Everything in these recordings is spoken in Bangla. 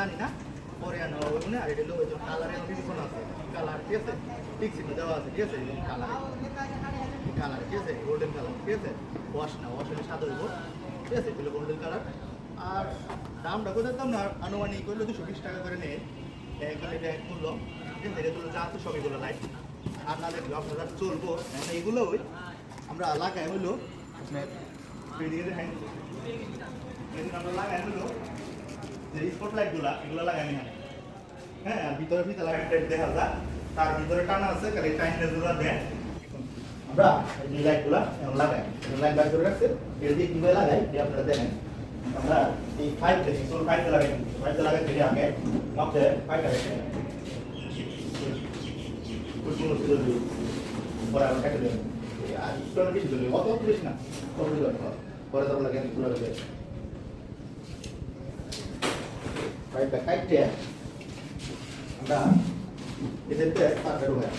জানি না। পরে আনা হবে আর এটা ওই কালারের বিভিন্ন আছে? কালার ঠিক আছে? ঠিক ছিল দেওয়া আছে, ঠিক আছে? কালার কালার ঠিক আছে? গোল্ডেন কালার ঠিক আছে? ওয়াশ না ওয়াশ হলে সাদা হইব। ঠিক আছে? এগুলো গোল্ডেন কালার আর দামটা কোথায় দাম না আনুমানিক করলে দুশো বিশ টাকা করে নেয়। এগুলো এটা এক মূল্য। ঠিক আছে? এগুলো যা আছে সব এগুলো লাইট আর না দেখলে আপনারা চলবো। এখন ওই আমরা লাগাই হলো আপনার দেখেন আমরা লাগাই হলো যে এগুলো না হ্যাঁ আর ভিতরে লাগাই দেখা যায় তার ভিতরে টানা আছে, খালি আমরা এই এখন লাগাই। লাইট বার করে রাখছে। দিয়ে লাগাই এটা আপনারা দেখেন। আমরা এই ফাইভ দেখি সোল ফাইভ লাগাই ফাইভ লাগাই থেকে আগে লাগাই পরে আমরা কেটে দেবেন আর দিলে অত বেশি না। পরে তারপর লাগে তুলে দেবে ফাইভটা কাটতে আমরা এদেরকে তারপরে ঢুকাই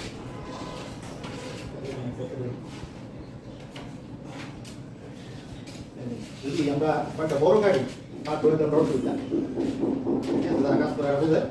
যদি আমরা একটা বড় গাড়ি তারপরে তো রোড দিতাম তারা কাজ করে বুঝে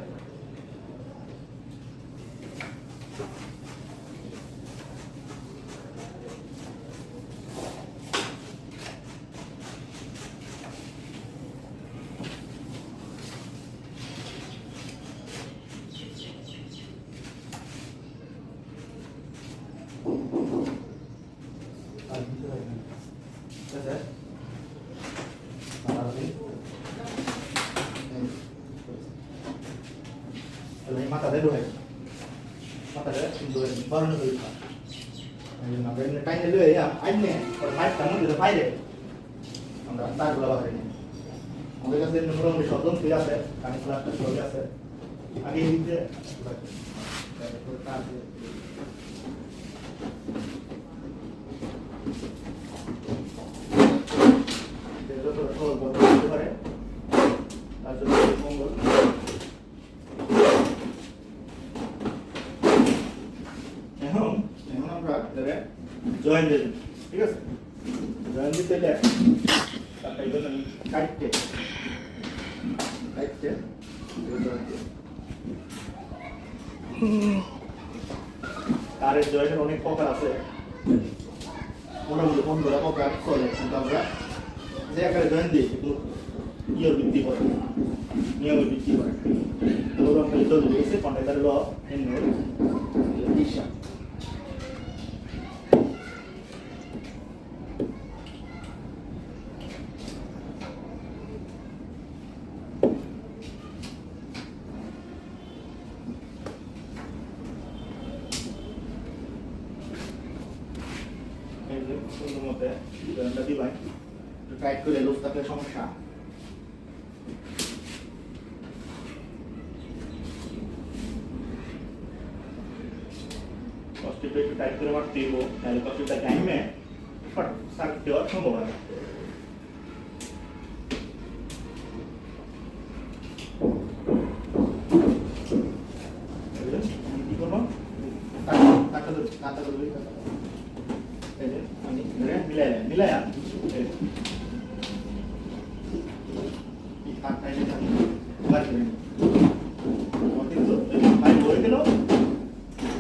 ঠিক আছে তাহলে মাথা দেয় ঢোকে মাথা দেয় ঢোকে বারণ করে আমরা এমনি টাইম দিলে আইনে ওর মাইকটা মন্দিরে বাইরে আমরা তারগুলো বাহারে নিই। আমাদের কাছে মোটামুটি সব যন্ত্রী আছে কানে ক্লাসটা সবই আছে। আগে দিতে তার যত সহজ বন্ধ করতে পারে, তার জন্য মঙ্গল এখন এখন আমরা এটারে জয়েন দিয়ে ঠিক আছে জয়েন দিতে আমি কাটতে কাটতে তারের জয়েন্টের অনেক প্রকার আছে মোটামুটি পনেরোটা প্রকার চলে আমরা যে আকারে জয়েন দিই কিন্তু ইয়ে বৃদ্ধি করে নিয়মে বৃদ্ধি করে তো ওরা আমরা ইয়ে দিয়েছে কন্ট্রাক্টার ল এন দিশা এই যে সুন্দর মতে জয়েনটা দিবাই। টাইট করে লুজ থাকলে সমস্যা। কষ্টিটা একটু টাইট করে মারতে তাহলে কষ্টটা টাইমে ফট সার্ক দেওয়ার সম্ভাবনা কি করব টাকা দেবো টাকা দেবো এই যে আমি ধরে মিলাই মিলাই এই এই কাঠটা এনে আমি বার করে নিই কিন্তু ভাই হয়ে গেল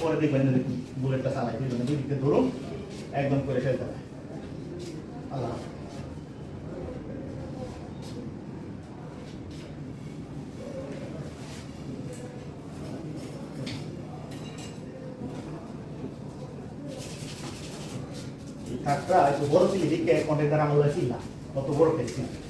পরে দেখবেন যে দেখুন বুলেটটা চালাই দুই দিকে ধরুন, একদম করে ফেলতে হবে আল্লাহ থাকটা একটু বড় ছিল দিকে কন্টেন্টার আমল ছিল না কত বড় আর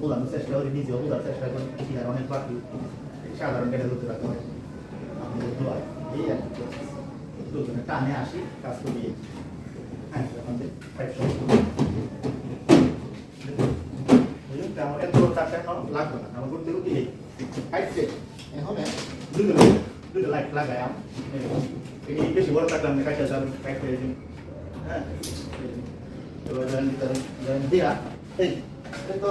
বোঝানোর চেষ্টা করি নিজেও বোঝার চেষ্টা করি ইতিহাস অনেক বাকি সাধারণ জ্ঞানে ধরতে রাখতে হয় আমাদের হয় এই আর দুজনে টানে আসি কাজ করি হ্যাঁ আমাদের লাগবে না আমার দুটো লাইট বেশি বড় হ্যাঁ দিয়া তো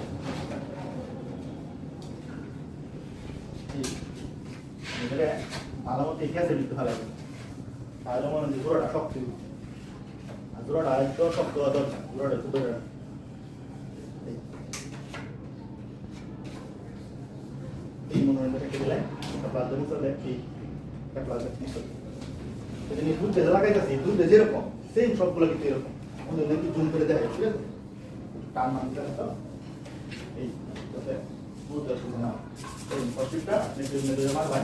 এবারে ভালো মতো গ্যাসে দিতে ভালো লাগে তাহলে মনে হয় জোড়াটা শক্ত। আর জোড়াটা একটু শক্ত হওয়া দরকার ধরে রাখ। এই। মনে হয় কেটে দিলে প্লাস ধরে চলে এই প্লাস এটা নিয়ে দুধ ভেজা লাগাইতেছি দুধ যেরকম সেম সবগুলো কিন্তু এরকম ওদের একটু জুম করে দেখাই ঠিক আছে টান মানতে তো এই যাতে অসুবিধা না এই ফসিলটা আপনি মিনিট মারবেন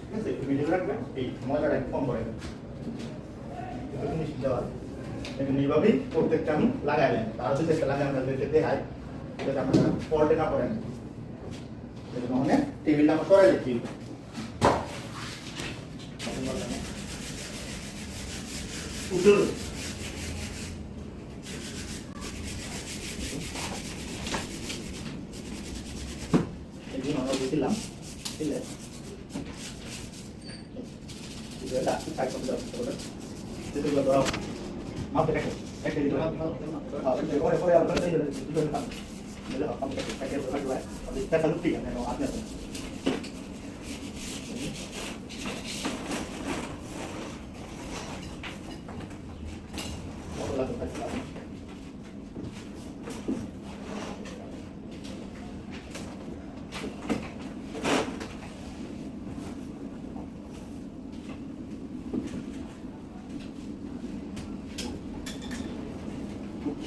ঠিক আছে একটু মিডিল রাখবেন এই ময়লাটা কম করে। দেবেন এইভাবেই প্রত্যেকটা আমি লাগাইলেন তার যদি একটা লাগাই আপনাদেরকে দেখাই। যাতে আপনারা পল্টে না পড়েন। মানে টেবিলটা আমরা সরাই দিচ্ছি। উঠুন। আমরা বুঝছিলাম ঠিক আছে? এটা সাইড করতে হবে যেগুলো ধরো মাপতে দেখো একটা দিতে হবে পরে পরে আমরা এই দুটো কাজ দিলে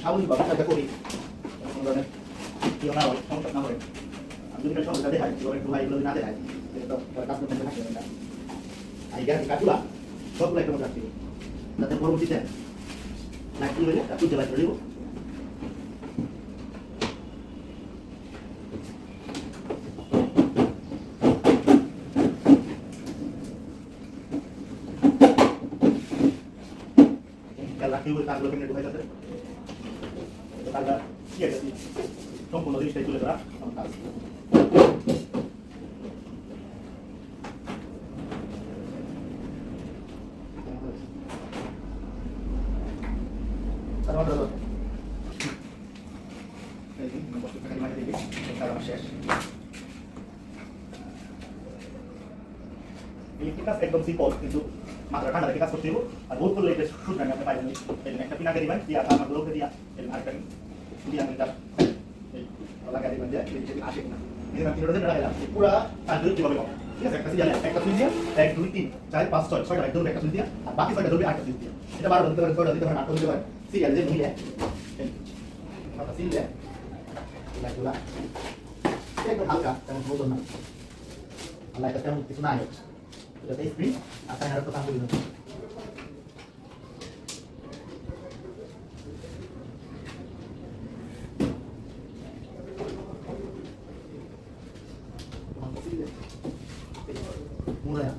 আমরা একটা একটা করে। আপনি কেন আপনি আপনি হয়। এটা দেখাই কেউ না দেখাই তো কাজ করতে থাকবে না। আর এই কাজগুলা সবগুলো একটা মতো রাখতে যাতে পরবর্তীতে না কি হইলে হইলে কাজগুলো ঢুকাই যাচ্ছে কাজটা কি একটা সম্পূর্ণ জিনিসটাই তুলে ধরা আমার কাজ। দিবি কাজ একদম সিম্পল কিন্তু মাত্রা ঠান্ডা রেখে কাজ করতে হবে আর বহুত করলে এটা শুট আপনি পাইবেন একটা পিনাকে দিবেন, দিয়া আরেকটা দিয়া আমি এটা এই লাগাই দিবেন যে এই আসে না এই যে আমি পিনটা লাগাইলাম পুরো ধরে কীভাবে হবে ঠিক আছে, একটা সিরিয়াল একটা সুইচ দিয়া এক, দুই, তিন, চার, পাঁচ, ছয়, ছয়টা ধরবে একটা সুইচ দিয়া আর বাকি ছয়টা ধরবে আরেকটা সুইচ দিয়া এটা বারো দিতে পারেন আটটা না। 红的呀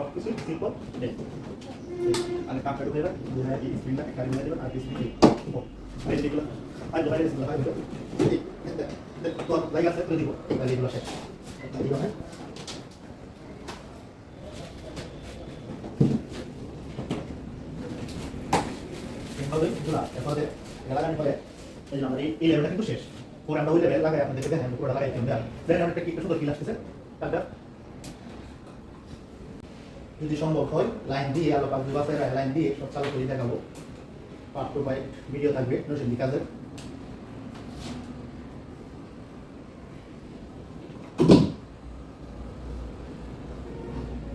야? কিছু সিম্পল এই আর কাপটা ঢুকে দেবেন দুটো এই স্ক্রিনটা একটা ঢুকে দেবেন আর স্ক্রিন ও বাইরে দিগুলো আর বাইরে দিগুলো বাইরে দিগুলো তো জায়গা আছে করে দিব এই দিগুলো শেষ পরে আমরা ওই লেভেল লাগাই আপনাদেরকে দেখেন পুরোটা লাগাই দেখেন আমরা কি সুন্দর ফিল আসতেছে তারপর যদি সম্ভব হয়, লাইন দিয়ে আলোপাত দুবাসের লাইন দিয়ে সব চালু করে দেখাবো। পার্ট টু পার্ট ভিডিও থাকবে নসেন বিকাশের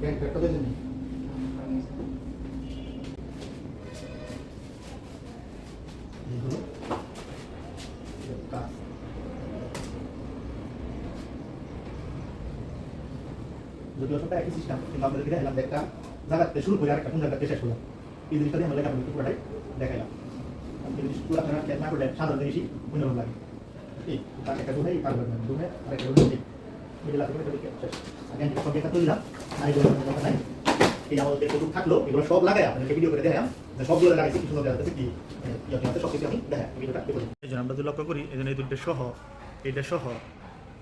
ব্যাংক একটা দিয়েছেন এইগুলো কাজ সবটা একই সিস্টেম কিন্তু একটা জায়গাতে শুরু করে আরেকটা কোন জায়গাতে শেষ করলাম এই জিনিসটা দিয়ে আমরা লেখা দেখাইলাম। যদি পুরো আপনারা খেয়াল না করলে সাধারণ লাগে। এই, তার একটা রুমে তার রুমে আরেকটা রুমে মিডিল আছে করে শেষ। আগে সব একটা তুললাম, আর এগুলো নাই। এই আমাদের থাকল, এগুলো সব লাগাই আপনাদেরকে ভিডিও করে দেখালাম সবগুলো সব কিছু এই জন্য আমরা যদি লক্ষ্য করি, এই জন্য এই দুটো সহ, এইটা সহ,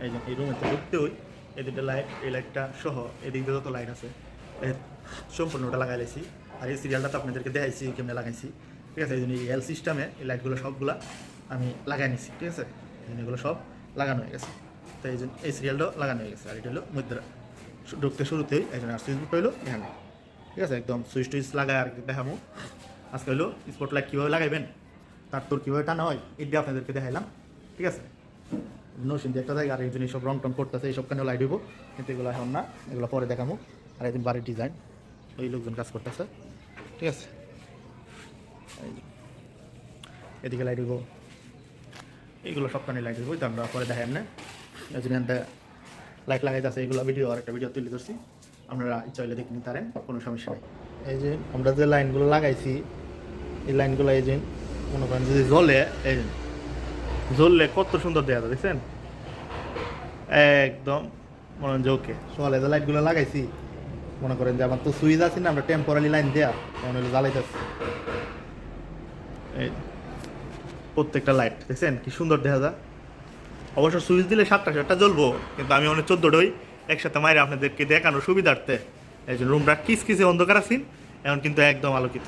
এই এই রুমেতে ঢুকতে হই এই দুটো লাইট এই লাইটটা সহ এদিক দিয়ে যত লাইট আছে সম্পূর্ণটা লাগাই লাইছি আর এই সিরিয়ালটা তো আপনাদেরকে দেখাইছি কেমনে লাগাইছি। ঠিক আছে, এই জন্য এল সিস্টেমে এই লাইটগুলো সবগুলা আমি লাগাই নিছি, ঠিক আছে? এই জন্য এগুলো সব লাগানো হয়ে গেছে। তো এই জন্য এই সিরিয়ালটাও লাগানো হয়ে গেছে। আর এটা হলো মুদ্রা। ঢুকতে শুরুতেই এই জন্য আর সুইচ বোর্ড হইল এখানে। ঠিক আছে, একদম সুইচ টুইচ লাগাই আর দেখাবো। আজকে হলো স্পট লাইট কীভাবে লাগাইবেন? তার তোর কীভাবে টানা হয়? এটা আপনাদেরকে দেখাইলাম। ঠিক আছে? নসিন যে একটা জায়গা আর একজন এইসব রং টং করতেছে, এইসব কানে লাইট হইব কিন্তু এগুলো এখন না, এগুলো পরে দেখামো। আর একদিন বাড়ির ডিজাইন ওই লোকজন কাজ করতেছে। ঠিক আছে? এদিকে লাইট হইব এইগুলো সব কানে লাইট হইব আমরা পরে দেখাই না এই জন্য লাইট লাগাইতেছে, এগুলো ভিডিও আর একটা ভিডিও তুলে ধরছি। আপনারা ইচ্ছা হইলে দেখে নিতে পারেন, কোনো সমস্যা নেই। এই যে, আমরা যে লাইনগুলো লাগাইছি, এই লাইনগুলো এই যে, মনে করেন যদি জ্বলে, এই জ্বললে কত সুন্দর দেখা যায় দেখছেন? একদম মনে যে ওকে সকালে যে লাইটগুলো লাগাইছি মনে করেন যে আমার তো সুইচ আছে না আমরা টেম্পোরারি লাইন দেয়া এমন হলো জ্বালাইতেছি। এই প্রত্যেকটা লাইট দেখছেন? কি সুন্দর দেখা যায়। অবশ্য সুইচ দিলে সাতটা সাতটা জ্বলবো কিন্তু আমি অনেক চোদ্দোটাই একসাথে মাইরে আপনাদেরকে দেখানোর সুবিধার্থে এই জন্য রুমটা কিস কিসে অন্ধকার আছেন এখন কিন্তু একদম আলোকিত।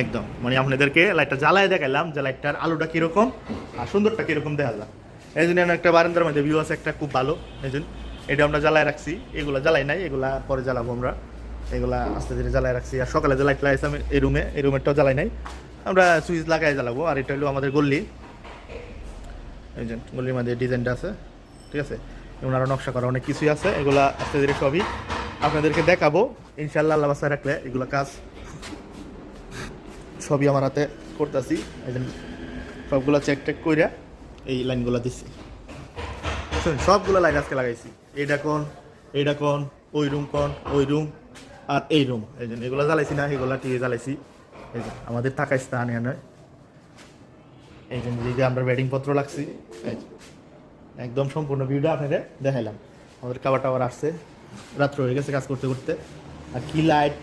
একদম। মানে আপনাদেরকে লাইটটা জ্বালায় দেখাইলাম যে লাইটটার আলোটা কীরকম আর সুন্দরটা কীরকম দেখালাম এই জন্য একটা বারান্দার মধ্যে ভিউ আছে, একটা খুব ভালো। এই জন্য এটা আমরা জ্বালায় রাখছি। এগুলো জ্বালাই নাই, এগুলা পরে জ্বালাবো আমরা। এগুলা আস্তে ধীরে জ্বালায় রাখছি। আর সকালে যে লাইট লাগাইছি আমি এই রুমে এই রুমেরটাও জ্বালাই নাই। আমরা সুইচ লাগাই জ্বালাবো। আর এটা হলো আমাদের গল্লি এই যে গল্লির মধ্যে ডিজাইনটা আছে, ঠিক আছে? এবং আরও নকশা করা অনেক কিছুই আছে। এগুলা আস্তে ধীরে সবই আপনাদেরকে দেখাবো। ইনশাল্লাহ আল্লাহ বাসায় রাখলে এগুলো কাজ সবই আমার হাতে করতেছি। সবগুলো চেক টেক কইরা এই লাইনগুলো দিচ্ছি শুনুন সবগুলো লাইন আজকে লাগাইছি। এইটা কোন এইটা কোন, ওই রুম কোন, ওই রুম আর এই রুম। এই জন্য এগুলো জ্বালাইছি না, এগুলো টিকে জ্বালাইছি। এই যে আমাদের থাকা স্থান এখানে। এই জন্য যে আমরা ব্যাটিং পত্র লাগছি। একদম সম্পূর্ণ ভিউটা আপনাদের দেখাইলাম। আমাদের খাবার টাবার আসছে। রাত্র হয়ে গেছে কাজ করতে করতে। আর কি লাইট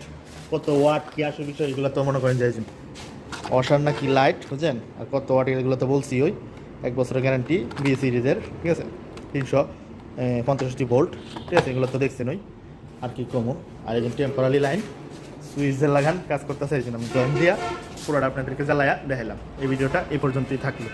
কত ওয়াট কি আসে বিষয় এগুলো তো মনে করেন যে অসার নাকি লাইট বুঝছেন? আর কত ওয়াট এগুলো তো বলছি ওই, এক বছরের গ্যারান্টি বি সিরিজের ঠিক আছে? তিনশো পঞ্চাশটি ভোল্ট ঠিক আছে? এগুলো তো দেখছেন ওই, আর কি কমো? আর একজন টেম্পোরারি লাইন সুইচ লাগান, কাজ করতে জন্য আমি জয়েন দিয়া, পুরোটা আপনাদেরকে জ্বালায়া দেখালাম এই ভিডিওটা এই পর্যন্তই থাকল।